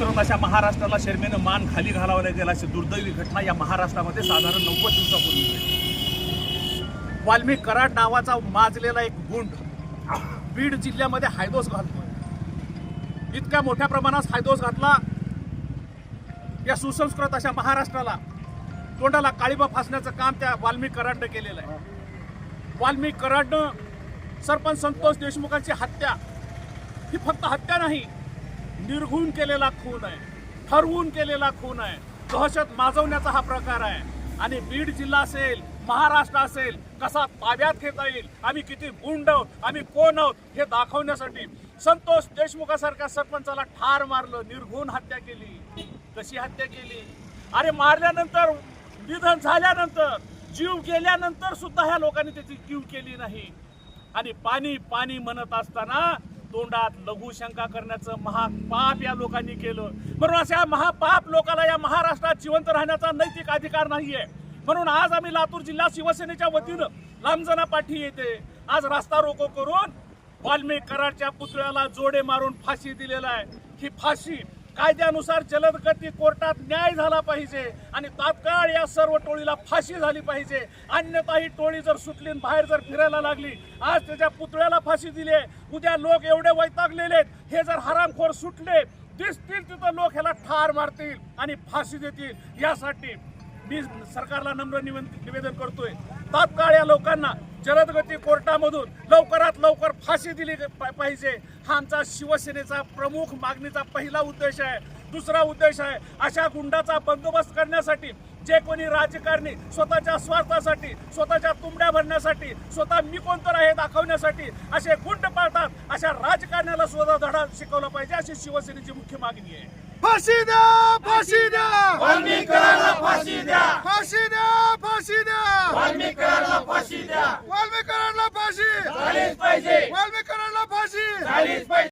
तर अशा महाराष्ट्राला शर्मेनं मान खाली घालावला गेला अशी दुर्दैवी घटना या महाराष्ट्रामध्ये साधारण नव्वद दिवसापूर्वी घडली. वाल्मिक कराड नावाचा माजलेला एक गुंड बीड जिल्ह्यामध्ये हायदोस घालतोय. इतक्या मोठ्या प्रमाणात हायदोस घातला. या सुसंस्कृत अशा महाराष्ट्राला तोंडाला काळीबा फासण्याचं काम त्या वाल्मिक कराडनं केलेलं आहे. वाल्मिक कराडनं सरपंच संतोष देशमुखांची हत्या. ही फक्त हत्या नाही निर्घून केलेला खून आहे. ठरवून केलेला खून आहे. दहशत माजवण्याचा हा प्रकार आहे. आणि बीड जिल्हा असेल महाराष्ट्र असेल कसा ताब्यात घेता येईल? आम्ही किती गुंड आहोत? आम्ही कोण आहोत? हे दाखवण्यासाठी संतोष देशमुखासारख्या सरपंचाला ठार मारलं निर्घून हत्या केली. कशी हत्या केली? अरे मारल्यानंतर निधन झाल्यानंतर जीव गेल्यानंतर सुद्धा ह्या लोकांनी त्याची जीव केली नाही. आणि पाणी पाणी म्हणत असताना तोंडात लघुशंका करण्याचं महापाप या लोकांनी केलं. म्हणून अशा महापाप लोकाला या महाराष्ट्रात जिवंत राहण्याचा नैतिक अधिकार नाहीये. म्हणून आज आम्ही लातूर जिल्हा शिवसेनेच्या वतीनं लांबजना पाठी येते. आज रास्ता रोको करून वाल्मिक कराडच्या पुतळ्याला जोडे मारून फाशी दिलेला आहे. ही फाशी कायद्यानुसार जलदगती कोर्टात न्याय झाला पाहिजे आणि तात्काळ या सर्व टोळीला फाशी झाली पाहिजे. अन्यथा ही टोळी जर सुटली आणि बाहेर जर फिरायला लागली आज त्याच्या पुतळ्याला फाशी दिली आहे. उद्या लोक एवढे वैतागलेले आहेत. हे जर हरामखोर सुटले दिसतील तिथं लोक ह्याला ठार मारतील आणि फाशी देतील. यासाठी मी सरकारला नम्र निवेदन करतोय. तात्काळ या लोकांना जलदगती कोर्टामधून लवकरात लवकर फाशी दिली पाहिजे. हा आमचा शिवसेनेचा प्रमुख मागणीचा पहिला उद्देश आहे. दुसरा उद्देश आहे अशा गुंडाचा बंदोबस्त करण्यासाठी जे कोणी राजकारणी स्वतःच्या स्वार्थासाठी स्वतःच्या तुंबड्या भरण्यासाठी स्वतः मी कोणतर आहे दाखवण्यासाठी असे गुंड पाळतात अशा राजकारण्याला स्वतः धडा शिकवला पाहिजे अशी शिवसेनेची मुख्य मागणी आहे. फाशी द्या वाल्मिकाला फाशी द्या फाशी द्या फाशी द्या वाल्मिकाला फाशी! द्या वाल्मिकरांना फाशी झालीच पाहिजे! वाल्मिकरांना फाशी! झालीच पाहिजे!